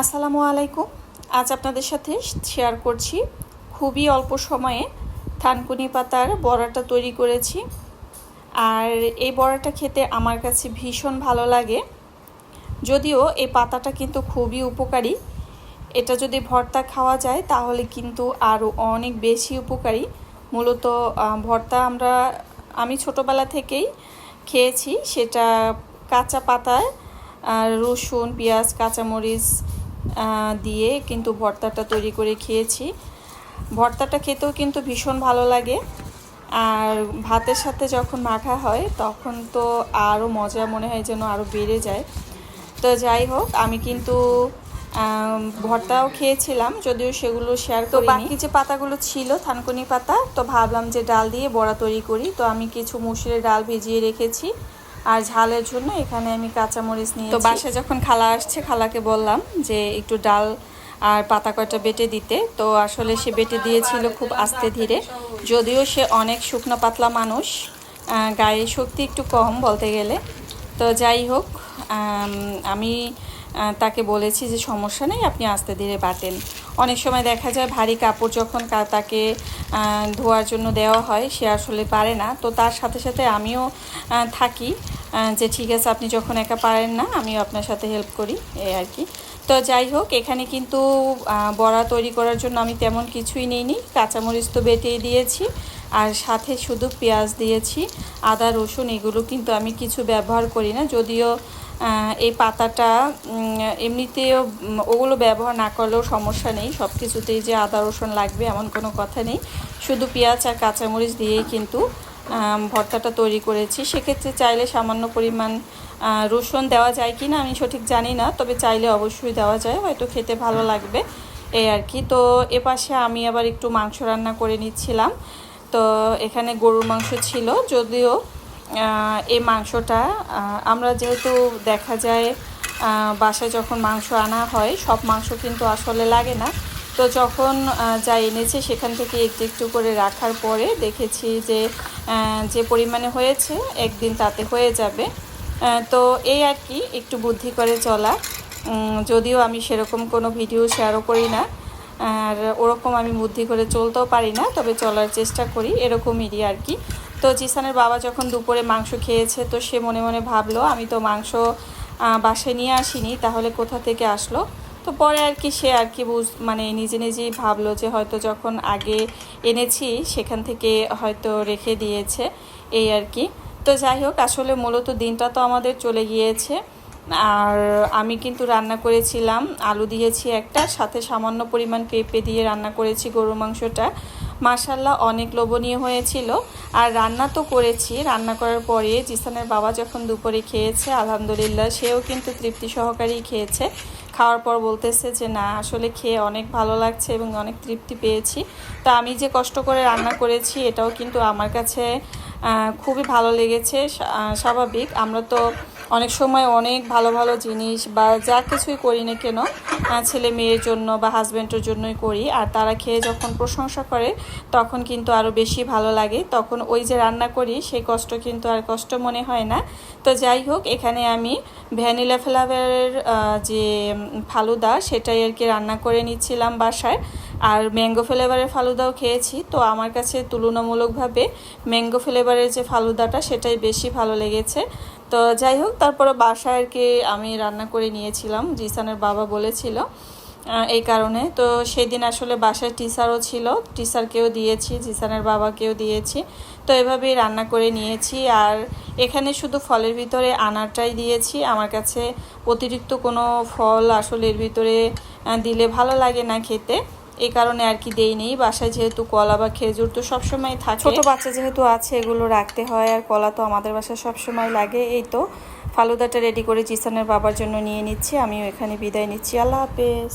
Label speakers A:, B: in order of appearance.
A: আসসালামু আলাইকুম। আজ আপনাদের সাথে শেয়ার করছি খুবই অল্প সময়ে থানকুনি পাতার বড়াটা তৈরি করেছি। আর এই বড়াটা খেতে আমার কাছে ভীষণ ভালো লাগে। যদিও এই পাতাটা কিন্তু খুবই উপকারী। এটা যদি ভর্তা খাওয়া যায়, তাহলে কিন্তু আরও অনেক বেশি উপকারী। মূলত ভর্তা আমরা, আমি ছোটোবেলা থেকেই খেয়েছি। সেটা কাঁচা পাতায় রসুন, পেঁয়াজ, কাঁচামরিচ দিয়ে কিন্তু ভর্তাটা তৈরি করে খেয়েছি। ভর্তাটা খেতেও কিন্তু ভীষণ ভালো লাগে। আর ভাতের সাথে যখন মাখা হয় তখন তো আরও মজা মনে হয় যেন আরও বেড়ে যায়। তো যাই হোক আমি কিন্তু ভর্তাও খেয়েছিলাম যদিও সেগুলো শেয়ার তো বাকি যে পাতাগুলো ছিল থানকুনি পাতা তো ভাবলাম যে ডাল দিয়ে বড়া তৈরি করি। তো আমি কিছু মুসুরের ডাল ভিজিয়ে রেখেছি। আর ঝালের জন্য এখানে আমি কাঁচামরিচ নিয়ে তো বাসায় যখন খালা আসছে, খালাকে বললাম যে একটু ডাল আর পাতা কয়টা বেটে দিতে। তো আসলে সে বেটে দিয়েছিল খুব আস্তে ধীরে। যদিও সে অনেক শুকনো পাতলা মানুষ গায়ে শক্তি একটু কম বলতে গেলে। তো যাই হোক আমি তাকে বলেছি যে সমস্যা নেই, আপনি আস্তে ধীরে বাটেন। অনেক সময় দেখা যায় ভারী কাপড় যখন তাকে ধোয়ার জন্য দেওয়া হয়, সে আসলে পারে না। তো তার সাথে সাথে আমিও থাকি যে ঠিক আছে, আপনি যখন একা পারেন না, আমিও আপনার সাথে হেল্প করি এই আর কি। তো যাই হোক, এখানে কিন্তু বড়া তৈরি করার জন্য আমি তেমন কিছুই নিইনি। কাঁচামরিচ তো বেটেই দিয়েছি, আর সাথে শুধু পেঁয়াজ দিয়েছি, আদা, রসুন, এগুলো কিন্তু আমি কিছু ব্যবহার করি না। যদিও এই পাতাটা এমনিতেও ওগুলো ব্যবহার না করলেও সমস্যা নেই। সব কিছুতেই যে আদা, রসুন লাগবে এমন কোনো কথা নেই। শুধু পেঁয়াজ আর কাঁচামরিচ দিয়েই কিন্তু ভর্তাটা তৈরি করেছি। সেক্ষেত্রে চাইলে সামান্য পরিমাণ রসুন দেওয়া যায় কি না আমি সঠিক জানি না, তবে চাইলে অবশ্যই দেওয়া যায়। হয়তো খেতে ভালো লাগবে এই আর কি। তো এপাশে আমি আবার একটু মাংস রান্না করে নিচ্ছিলাম। তো এখানে গরুর মাংস ছিল, যদিও এই মাংসটা আমরা যেহেতু দেখা যায় বাসায় যখন মাংস আনা হয়, সব মাংস কিন্তু আসলে লাগে না। তো যখন যা এনেছে সেখান থেকে একটু একটু করে রাখার পরে দেখেছি যে যে পরিমাণে হয়েছে, একদিন তাতে হয়ে যাবে। তো এই আর কি, একটু বুদ্ধি করে চলা। যদিও আমি সেরকম কোনো ভিডিও শেয়ারও করি না, আর ওরকম আমি বুদ্ধি করে চলতেও পারি না, তবে চলার চেষ্টা করি, এরকমই আর কি। তো জিসানের বাবা যখন দুপুরে মাংস খেয়েছে, তো সে মনে মনে ভাবলো, আমি তো মাংস বাসায় নিয়ে আসিনি, তাহলে কোথা থেকে আসলো? তো পরে আর কি সে আর কি বুঝ মানে নিজে নিজেই ভাবলো যে হয়তো যখন আগে এনেছি, সেখান থেকে হয়তো রেখে দিয়েছে, এই আর কি। তো যাই হোক, আসলে মূলত দিনটা তো আমাদের চলে গিয়েছে। আর আমি কিন্তু রান্না করেছিলাম, আলু দিয়েছি একটা, সাথে সামান্য পরিমাণ পেঁপে দিয়ে রান্না করেছি গরু মাংসটা। মাশাল্লাহ অনেক লোভনীয় হয়েছিল। আর রান্না তো করেছি। রান্না করার পরে জিসানের বাবা যখন দুপুরে খেয়েছে, আলহামদুলিল্লাহ সেও কিন্তু তৃপ্তি সহকারেই খেয়েছে। খাওয়ার পর বলতেছে যে, না, আসলে খেয়ে অনেক ভালো লাগছে এবং অনেক তৃপ্তি পেয়েছি। তা আমি যে কষ্ট করে রান্না করেছি, এটাও কিন্তু আমার কাছে খুবই ভালো লেগেছে স্বাভাবিক। আমরা তো অনেক সময় অনেক ভালো ভালো জিনিস বা যা কিছুই করি না কেন ছেলে মেয়ের জন্য বা হাজব্যান্ডের জন্যই করি। আর তারা খেয়ে যখন প্রশংসা করে, তখন কিন্তু আরও বেশি ভালো লাগে। তখন ওই যে রান্না করি, সেই কষ্ট কিন্তু আর কষ্ট মনে হয় না। তো যাই হোক, এখানে আমি ভ্যানিলা ফ্লেভারের যে ফালুদা, সেটাই আর কি রান্না করে নিচ্ছিলাম বাসায়। আর ম্যাঙ্গো ফ্লেভারের ফালুদাও খেয়েছি, তো আমার কাছে তুলনামূলকভাবে ম্যাঙ্গো ফ্লেভারের যে ফালুদাটা সেটাই বেশি ভালো লেগেছে। তো যাই হোক তারপরে বাসায় আর কি আমি রান্না করে নিয়েছিলাম, জিসানের বাবা বলেছিল এই কারণে। তো সেদিন আসলে বাসায় টিচারও ছিল টিচারকেও দিয়েছি, জিসানের বাবাকেও দিয়েছি। তো এভাবেই রান্না করে নিয়েছি, আর এখানে শুধু ফলের ভিতরে আনারটাই দিয়েছি। আমার কাছে অতিরিক্ত কোনো ফল আসলে এর ভিতরে দিলে ভালো লাগে না খেতে। এই কারণে আর কি দেই নেই। বাসায় যেহেতু কলা বা খেজুর তো সবসময় থাকে। ছোট বাচ্চা যেহেতু আছে, এগুলো রাখতে হয়। আর কলা তো আমাদের বাসায় সবসময় লাগে। এই তো ফালুদাটা রেডি করে জিসানের বাবার জন্য নিয়ে নিচ্ছি। আমিও এখানে বিদায় নিচ্ছি। আল্লাহ হাফেজ।